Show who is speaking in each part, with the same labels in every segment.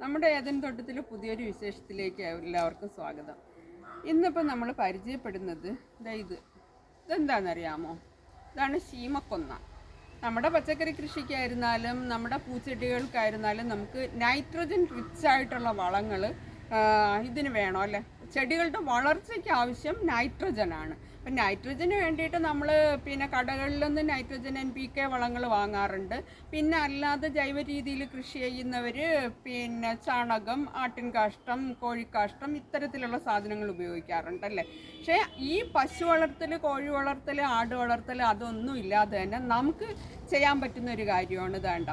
Speaker 1: നമ്മുടെ ഏതൻ തോട്ടത്തിലെ പുതിയൊരു വിശേഷത്തിലേക്ക് എല്ലാവർക്കും സ്വാഗതം. ഇന്നിപ്പോൾ നമ്മൾ പരിചയപ്പെടുന്നത് ഇതാ ഇത്. ഇതെന്താണെന്നറിയാമോ? ഇതാണ് ശീമക്കൊന്ന. നമ്മുടെ പച്ചക്കറി കൃഷിക്കായിരുന്നാലും നമ്മുടെ പൂച്ചെടികൾക്കായിരുന്നാലും നമുക്ക് നൈട്രജൻ റിച്ച് ആയിട്ടുള്ള വളങ്ങൾ ഇതിന് വേണം അല്ലേ? ചെടികളുടെ വളർച്ചയ്ക്ക് ആവശ്യം നൈട്രജൻ ആണ് അപ്പം നൈട്രജന് വേണ്ടിയിട്ട് നമ്മൾ പിന്നെ കടകളിൽ നിന്ന് നൈട്രജൻ എൻ പി കെ വളങ്ങൾ വാങ്ങാറുണ്ട്. പിന്നെ അല്ലാതെ ജൈവ രീതിയിൽ കൃഷി ചെയ്യുന്നവർ പിന്നെ ചാണകം ആട്ടിൻകാഷ്ടം കോഴിക്കാഷ്ടം ഇത്തരത്തിലുള്ള സാധനങ്ങൾ ഉപയോഗിക്കാറുണ്ട് അല്ലേ? പക്ഷേ ഈ പശു വളർത്തൽ കോഴി വളർത്തൽ ആട് വളർത്തൽ അതൊന്നും ഇല്ലാതെ തന്നെ നമുക്ക് ചെയ്യാൻ പറ്റുന്ന ഒരു കാര്യമാണ് ഇതാണ്ട?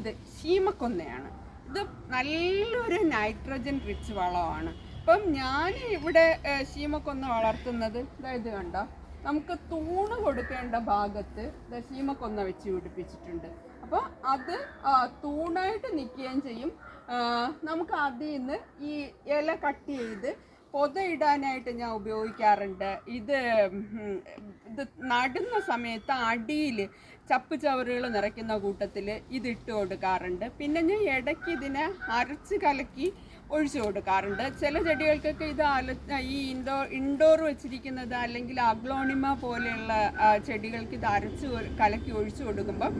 Speaker 1: ഇത് ശീമക്കൊന്നയാണ്. ഇത് നല്ലൊരു നൈട്രജൻ റിച്ച് വളമാണ്. അപ്പം ഞാൻ ഇവിടെ ശീമക്കൊന്ന് വളർത്തുന്നത് ഇതായത് കണ്ടോ. നമുക്ക് തൂണ് കൊടുക്കേണ്ട ഭാഗത്ത് ശീമക്കൊന്ന വെച്ച് പിടിപ്പിച്ചിട്ടുണ്ട്. അപ്പോൾ അത് തൂണായിട്ട് നിൽക്കുകയും ചെയ്യും. നമുക്ക് അതിൽ നിന്ന് ഈ ഇല കട്ട് ചെയ്ത് പൊതയിടാനായിട്ട് ഞാൻ ഉപയോഗിക്കാറുണ്ട്. ഇത് ഇത് നടുന്ന സമയത്ത് അടിയിൽ ചപ്പ് ചവറുകൾ നിറയ്ക്കുന്ന കൂട്ടത്തിൽ ഇതിട്ട് കൊടുക്കാറുണ്ട്. പിന്നെ ഞാൻ ഇടയ്ക്ക് ഇതിനെ അരച്ച് കലക്കി ഒഴിച്ചു കൊടുക്കാറുണ്ട്. ചില ചെടികൾക്കൊക്കെ ഇത് അല ഈ ഇൻഡോർ ഇൻഡോർ വെച്ചിരിക്കുന്നത് അല്ലെങ്കിൽ അഗ്ലോണിമ പോലെയുള്ള ചെടികൾക്ക് ഇത് അരച്ച് കലക്കി ഒഴിച്ചു കൊടുക്കുമ്പോൾ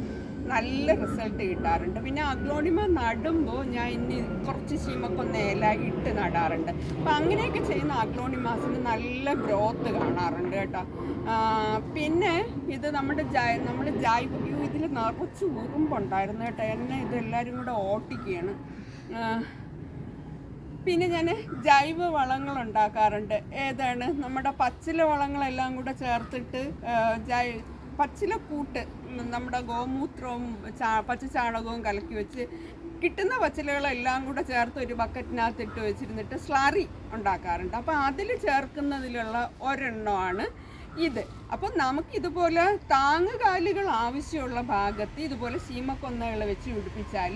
Speaker 1: നല്ല റിസൾട്ട് കിട്ടാറുണ്ട്. പിന്നെ അഗ്ലോണിമ നടുമ്പോൾ ഞാൻ ഇനി കുറച്ച് ചീമക്കൊന്ന ഇല ഇട്ട് നടാറുണ്ട്. അപ്പം അങ്ങനെയൊക്കെ ചെയ്യുന്ന അഗ്ലോണിമാസിന് നല്ല ഗ്രോത്ത് കാണാറുണ്ട് കേട്ടോ. പിന്നെ ഇത് നമ്മുടെ ജൈ നമ്മൾ ജൈവ ഇതിൽ നിറച്ച് ഉറുമ്പുണ്ടായിരുന്നു കേട്ടോ. എന്നെ ഇതെല്ലാവരും കൂടെ ഓട്ടിക്കുകയാണ്. പിന്നെ ഞാൻ ജൈവ വളങ്ങൾ ഉണ്ടാക്കാറുണ്ട് ഏതാണ്? നമ്മുടെ പച്ചില വളങ്ങളെല്ലാം കൂടെ ചേർത്തിട്ട് ജൈ പച്ചില കൂട്ട് നമ്മുടെ ഗോമൂത്രവും ചാ പച്ച ചാണകവും കലക്കി വെച്ച് കിട്ടുന്ന പച്ചിലകളെല്ലാം കൂടെ ചേർത്ത് ഒരു ബക്കറ്റിനകത്ത് ഇട്ട് വെച്ചിരുന്നിട്ട് സ്ലറി ഉണ്ടാക്കാറുണ്ട്. അപ്പോൾ അതിൽ ചേർക്കുന്നതിലുള്ള ഒരെണ്ണമാണ് ഇത്. അപ്പം നമുക്ക് ഇതുപോലെ താങ്ങുകാലുകൾ ആവശ്യമുള്ള ഭാഗത്ത് ഇതുപോലെ ശീമക്കൊന്നകൾ വെച്ച് പിടിപ്പിച്ചാൽ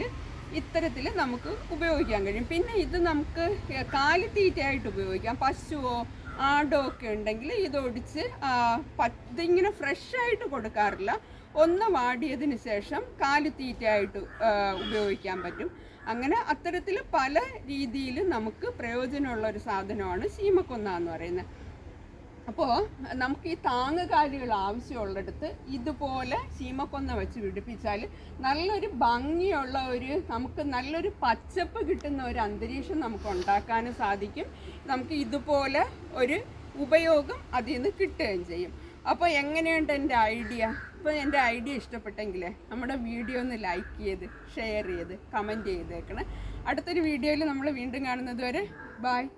Speaker 1: ഇത്തരത്തിൽ നമുക്ക് ഉപയോഗിക്കാൻ കഴിയും. പിന്നെ ഇത് നമുക്ക് കാലിത്തീറ്റയായിട്ട് ഉപയോഗിക്കാം. പശുവോ ആടോ ഒക്കെ ഉണ്ടെങ്കിൽ ഇതൊടിച്ച് ഇതിങ്ങനെ ഫ്രഷായിട്ട് കൊടുക്കാറില്ല. ഒന്ന് വാടിയതിന് ശേഷം കാലിത്തീറ്റയായിട്ട് ഉപയോഗിക്കാൻ പറ്റും. അങ്ങനെ അത്തരത്തിൽ പല രീതിയിൽ നമുക്ക് പ്രയോജനമുള്ള ഒരു സാധനമാണ് ശീമക്കൊന്ന എന്ന് പറയുന്നത്. അപ്പോൾ നമുക്ക് ഈ താങ്ങുകാലികൾ ആവശ്യമുള്ളിടത്ത് ഇതുപോലെ ചീമക്കൊന്ന വെച്ച് പിടിപ്പിച്ചാൽ നല്ലൊരു ഭംഗിയുള്ള ഒരു നമുക്ക് നല്ലൊരു പച്ചപ്പ് കിട്ടുന്ന ഒരു അന്തരീക്ഷം നമുക്ക് ഉണ്ടാക്കാനും സാധിക്കും. നമുക്ക് ഇതുപോലെ ഒരു ഉപയോഗം അതിൽ നിന്ന് കിട്ടുകയും ചെയ്യും. അപ്പോൾ എങ്ങനെയുണ്ട് എന്റെ ഐഡിയ? ഇപ്പോൾ എന്റെ ഐഡിയ ഇഷ്ടപ്പെട്ടെങ്കിൽ നമ്മുടെ വീഡിയോ ഒന്ന് ലൈക്ക് ചെയ്ത് ഷെയർ ചെയ്ത് കമന്റ് ചെയ്തേക്കണം. അടുത്തൊരു വീഡിയോയിൽ നമ്മൾ വീണ്ടും കാണുന്നത് വരെ ബായ്